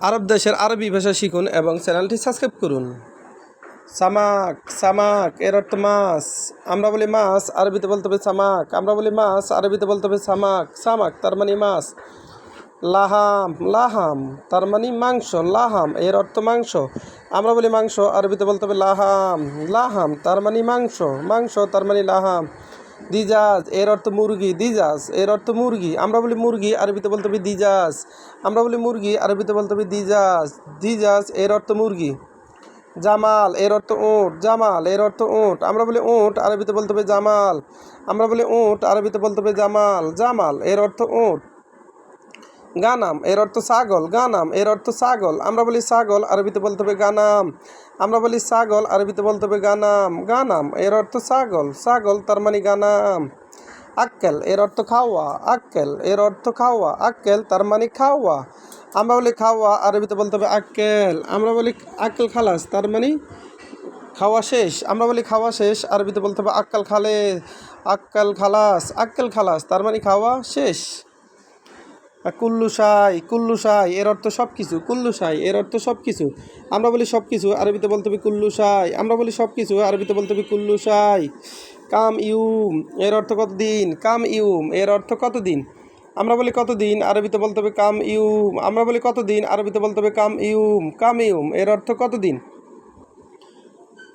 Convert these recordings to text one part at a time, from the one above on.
আরব দেশের আরবি ভাষা শিখুন এবং চ্যানেলটি সাবস্ক্রাইব করুন। সামাক সামাক, এর অর্থ মাছ। আমরা বলি মাছ, আরবিতে বলতে হবে সামাক। আমরা বলি মাছ, আরবিতে বলতে হবে সামাক। সামাক, তার মানে মাছ। লাহাম লাহাম, তার মানে মাংস। লাহাম, এর অর্থ মাংস। আমরা বলি মাংস, আরবিতে বলতে হবে লাহাম। লাহাম, তার মানে মাংস। মাংস, তার মানে লাহাম। দিজাজ, এর অর্থ মুরগি, দিজাজ, এর অর্থ মুরগি। আমরা বলি মুরগি, আরবিতে বলতে হবে দিজাজ। আমরা বলি মুরগি, আরবিতে বলতে হবে দিজাজ। দিজাজ, এর অর্থ মুরগি। জামাল, এর অর্থ ওঁট। জামাল, এর অর্থ ওঁট। আমরা বলি ওঁট, আরবিতে বলতে হবে জামাল। আমরা বলি ওঁট, আরবিতে বলতে হবে জামাল। জামাল, এর অর্থ ওট। গানাম, এর অর্থ ছাগল, গানাম, এর অর্থ ছাগল। আমরা বলি ছাগল, আরবিতে বলতে হবে গানাম। আমরা বলি ছাগল, আরবিতে বলতে হবে গানাম। গানাম, এর অর্থ ছাগল। ছাগল তার মানে গানাম। আক্কেল, এর অর্থ খাওয়া। আক্কেল, এর অর্থ খাওয়া। আক্কেল তার মানে খাওয়া। আমরা বলি খাওয়া, আরবিতে বলতে হবে আক্কেল। আমরা বলি আক্কেল খালাস, তার মানে খাওয়া শেষ। আমরা বলি খাওয়া শেষ, আরবিতে বলতে হবে আক্কাল খালে আক্কাল খালাস। আক্কেল খালাস, তার মানে খাওয়া শেষ। কুল্লু সাই কুল্লু সাই এর অর্থ সব কিছু কুল্লু সাই এর অর্থ সব কিছু আমরা বলি সব কিছু আরবিতে বলতে হবে কুল্লু সাই আমরা বলি সব কিছু আরবিতে বলতে হবে কুল্লু সাই কাম ইউম, এর অর্থ কতদিন? কাম ইউম, এর অর্থ কতদিন? আমরা বলি কতদিন, আরবিতে বলতে হবে কাম ইউম। আমরা বলি কতদিন, আরবিতে বলতে হবে কাম ইউম। কাম ইউম, এর অর্থ কতদিন?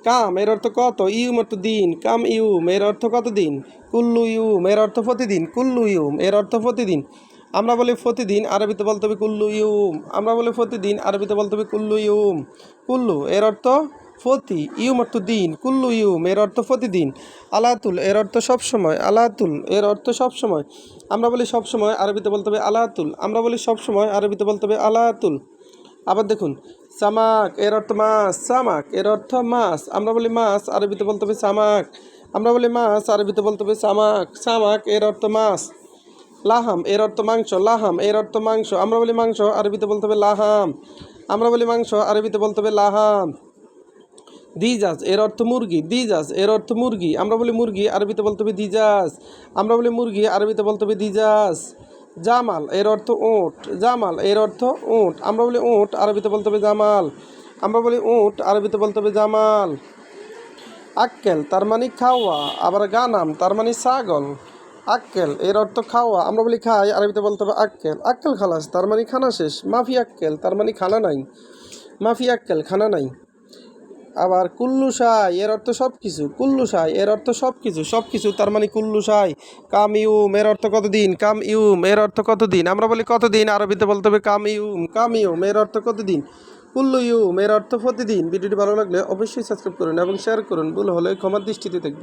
কাম, এর অর্থ কত? ইউম অর্থ দিন। কাম ইউম, এর অর্থ কত দিন কুল্লু ইউম, এর অর্থ প্রতিদিন। কুল্লু ইউম, এর অর্থ প্রতিদিন। আমরা বলি প্রতিদিন আরবিতে বলতে হবে কুল্লু ইউম। আমরা বলি প্রতিদিন আরবিতে বলতে হবে কুল্লু ইউম। কুল্লু, এর অর্থ প্রতি, ইউম অর্থ দিন। কুল্লু ইউম, এর অর্থ প্রতিদিন। আলাতুল এর অর্থ সবসময় আলাতুল এর অর্থ সবসময় আমরা বলি সবসময় আরবিতে বলতে হবে আলাতুল আমরা বলি সবসময় আরবিতে বলতে হবে আলাতুল আবার দেখুন, সামাক, এর অর্থ মাছ। সামাক, এর অর্থ মাছ। আমরা বলি মাছ আরবিতে বলতে হবে সামাক। আমরা বলি মাছ আরবিতে বলতে হবে সামাক। সামাক, এর অর্থ মাছ। লাহাম, এর অর্থ মাংস, লাহাম, এর অর্থ মাংস। আমরা বলি মাংস, আরবিতে বলতে হবে লাহাম। আমরা বলি মাংস, আরবিতে বলতে হবে লাহাম। দিজাজ, এর অর্থ মুরগি। দিজাজ, এর অর্থ মুরগি। আমরা বলি মুরগি, আরবিতে বলতে হবে দিজাজ। আমরা বলি মুরগি, আরবিতে বলতে হবে দিজাজ। জামাল, এর অর্থ ওট জামাল, এর অর্থ ওট আমরা বলি ওট আরবিতে বলতে হবে জামাল। আমরা বলি উঁট, আরবিতে বলতে হবে জামাল। আক্কেল, তার মানে খাওয়া। আবার গানাম, তার মানে ছাগল। আক্কেল, এর অর্থ খাওয়া। আমরা বলি খাই, আরবিতে বলতে হবে আক্কেল। আক্কেল খালাস, তার মানে খানা শেষ। মাফি আক্কেল, তার মানে খানা নাই। মাফি আক্কেল, খানা নাই। আবার কুল্লু সাই এর অর্থ সব কিছু কুল্লু সাই এর অর্থ সব কিছু সব কিছু তার মানে কুল্লু সাই কাম ইউম, এর অর্থ কতদিন? কাম ইউম, এর অর্থ কতদিন? আমরা বলি কতদিন, আরবিতে বলতে হবে কাম ইউম। কাম ইউম, এর অর্থ কতদিন? কুল্লু ইউম, এর অর্থ প্রতিদিন। ভিডিওটি ভালো লাগলে অবশ্যই সাবস্ক্রাইব করুন এবং শেয়ার করুন। ভুল হলে ক্ষমার দৃষ্টিতে দেখবেন।